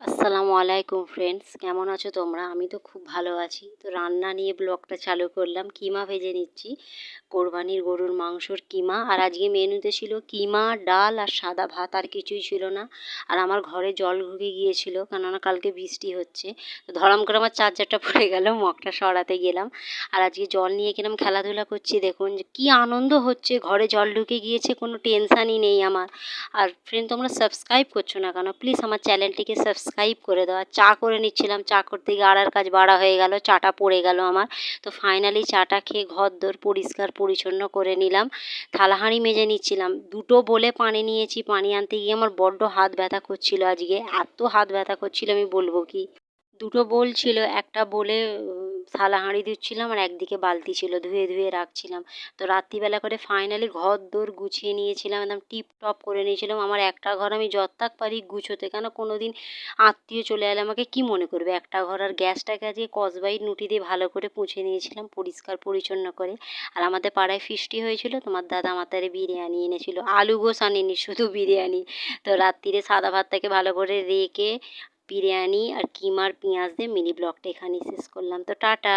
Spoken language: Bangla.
আসসালামু আলাইকুম ফ্রেন্ডস কেমন আছো তোমরা? আমি তো খুব ভালো আছি। তো রান্না নিয়ে ব্লগটা চালু করলাম। কিমা ভেজে নিচ্ছি। কোরবানির গরুর মাংসর কিমা। আর আজকে মেনুতে ছিল কিমা, ডাল আর সাদা ভাত, আর কিছুই ছিল না। আর আমার ঘরে জল ঢুকে গিয়েছিল, কেননা কালকে বৃষ্টি হচ্ছে। তো ধরাম করে আমার চার্জারটা পড়ে গেল, মগটা সরাতে গেলাম। আর আজকে জল নিয়ে কিরম খেলাধুলা করছি দেখুন কী আনন্দ হচ্ছে। ঘরে জল ঢুকে গিয়েছে, কোনো টেনশানই নেই আমার। আর ফ্রেন্ড তোমরা সাবস্ক্রাইব করছ না কেন? প্লিজ আমার চ্যানেলটিকে সাবস্ক্রাইব করে দেওয়া চা করে নিচ্ছিলাম। চা করতে গিয়ে আড়ার কাজ বাড়া হয়ে গেল, চাটা পড়ে গেল আমার। তো ফাইনালি চাটা খেয়ে ঘর দোর পরিষ্কার পরিচ্ছন্ন করে নিলাম। থালাহাঁড়ি মেজে নিচ্ছিলাম। দুটো বলে পানি নিয়েছি। পানি আনতে গিয়ে আমার বড্ড হাত ব্যথা করছিল আজকে। এত হাত ব্যথা করছিল আমি বলব কি? দুটো বোল ছিল। একটা বলে থালা হাঁড়ি ধুচ্ছিলাম আর একদিকে বালতি ছিল, ধুয়ে ধুয়ে রাখছিলাম। তো রাত্রিবেলা করে ফাইনালি ঘর দোর গুছিয়ে নিয়েছিলাম, একদম টিপ টপ করে নিয়েছিলাম। আমার একটা ঘর আমি যত্তাক পারি গুছোতে, কেন কোনো দিন আত্মীয় চলে এলে আমাকে কি মনে করবে? একটা ঘর আর গ্যাসটাকে আজকে কসবাইট নুটি দিয়ে ভালো করে পুছে নিয়েছিলাম, পরিষ্কার পরিচ্ছন্ন করে। আর আমাদের পাড়ায় ফিস্টি হয়েছিল, তোমার দাদা আমার তারে বিরিয়ানি এনেছিল, আলু গোস আনেনি শুধু বিরিয়ানি। তো রাত্রিরে সাদা ভাতটাকে ভালো করে রেখে বিরিয়ানি আর কিমার পেঁয়াজ দিয়ে মিনি ব্লগটা এখানেই শেষ করলাম। তো টাটা।